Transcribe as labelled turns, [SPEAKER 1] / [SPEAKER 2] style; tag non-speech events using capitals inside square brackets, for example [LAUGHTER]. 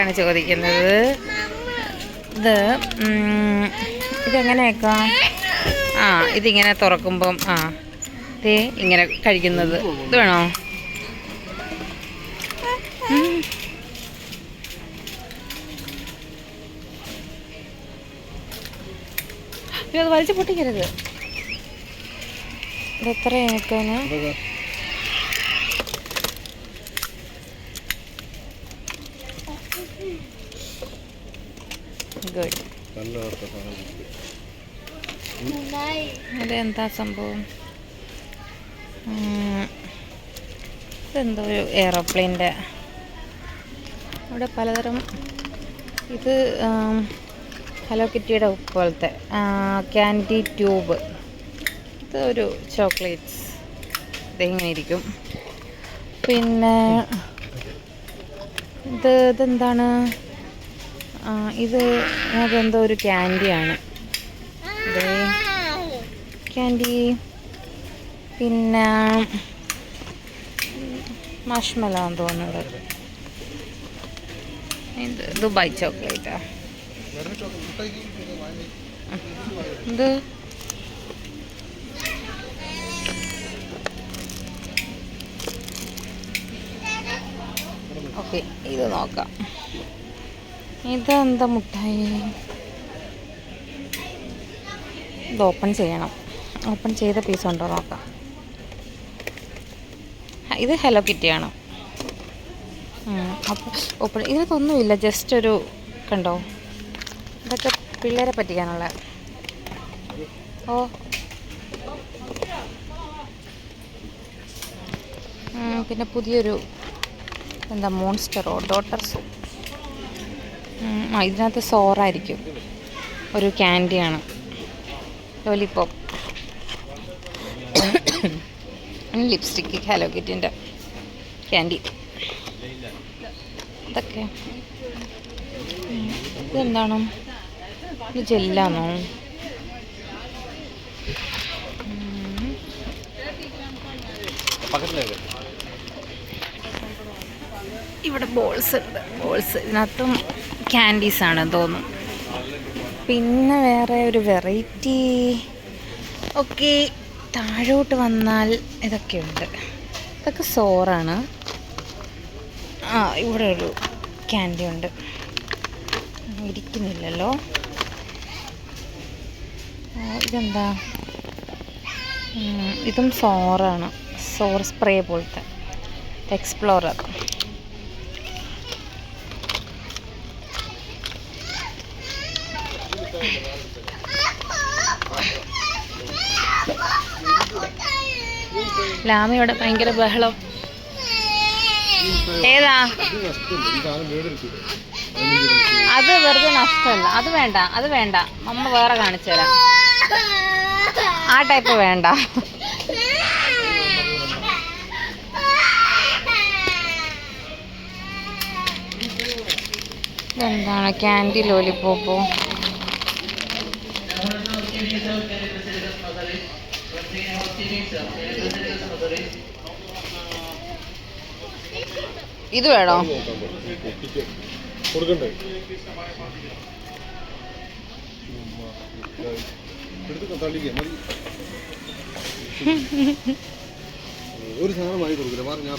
[SPEAKER 1] ആണ് ചോദിക്കുന്നത്. ഇത് ഇതെങ്ങനെയൊക്കെ? ആ ഇതിങ്ങനെ തുറക്കുമ്പം ആ ദേ ഇങ്ങനെ കഴിക്കുന്നത്. ഇത് വേണോ? അത് വലിച്ചു പൊട്ടിക്കരുത്. ഇത് എത്രയാണ് എനിക്കാണ് അതെന്താ സംഭവം. ഇതെന്തോ ഒരു എയറോപ്ലെയിന്റെ അവിടെ പലതരം ഇത് ഹലോ കിറ്റിയുടെ പോലത്തെ ക്യാൻഡി ട്യൂബ് ഇത് ഒരു ചോക്ലേറ്റ്സ് ഇതിങ്ങനെ ഇരിക്കും? പിന്നെ ഇത് ഇതെന്താണ്? ഇത് അതെന്തോ ഒരു ക്യാൻഡിയാണ് ക്യാൻഡി പിന്നെ മഷ്മലാന്ന് തോന്നുന്നത്. ഇത് ദുബായ് ചോക്ലേറ്റാ. ഇത് ഓക്കെ ഇത് നോക്കാം. ഇതെന്താ മുട്ടായി? ഇത് ഓപ്പൺ ചെയ്യണം. ഓപ്പൺ ചെയ്ത പീസ് ഉണ്ടോ നോക്കാം. ഇത് ഹലോ കിറ്റിയാണ് അപ്പോൾ ഓപ്പൺ ഇതിനകത്തൊന്നുമില്ല ജസ്റ്റ് ഒരു കണ്ടോ? ഇതൊക്കെ പിള്ളേരെ പറ്റിക്കാനുള്ള. ഓ. പിന്നെ പുതിയൊരു എന്താ മോൺസ്റ്ററോ ഡോട്ടർസോ ഉം, ആ ഇതിനകത്ത് സോറായിരിക്കും. ഒരു ക്യാൻഡിയാണ് ലോലിപോപ്പ് ലിപ്സ്റ്റിക്ക് ഹലോ കിറ്റിന്റെ ക്യാൻഡി ഇതൊക്കെ. ഇതെന്താണ്? ഇത് ജെല്ലാണോ ഉം. ഇവിടെ ബോൾസ് ഉണ്ട്. ബോൾസ് ഇതിനകത്തും ക്യാൻഡീസ് ആണ് തോന്നുന്നു. പിന്നെ വേറെ ഒരു വെറൈറ്റി ഓക്കെ താഴോട്ട് വന്നാൽ ഇതൊക്കെയുണ്ട്. ഇതൊക്കെ സോറാണ്. ആ ഇവിടെ ഒരു ക്യാൻഡി ഉണ്ട്. ഇരിക്കുന്നില്ലല്ലോ. ഇതെന്താ? ഇതും സോറാണ്. സോർ സ്പ്രേ പോലത്തെ. എക്സ്പ്ലോറർ ലാമയുടെ ഭയങ്കര ബഹളം. ഏതാ? അത് വെറുതെ നഷ്ടമല്ല. അത് വേണ്ട അത് വേണ്ട. അമ്മ വേറെ കാണിച്ചു തരാം. ആ ടൈപ്പ് വേണ്ട. ഇതെന്താണ്? ക്യാൻഡി ലോലിപ്പോപ്പോ ഇത് വേണോ?
[SPEAKER 2] കൊടുക്കണ്ടേ? [LAUGHS] ഒരു സാധനം വാങ്ങി കൊടുക്കില്ല. മാറി ഞാൻ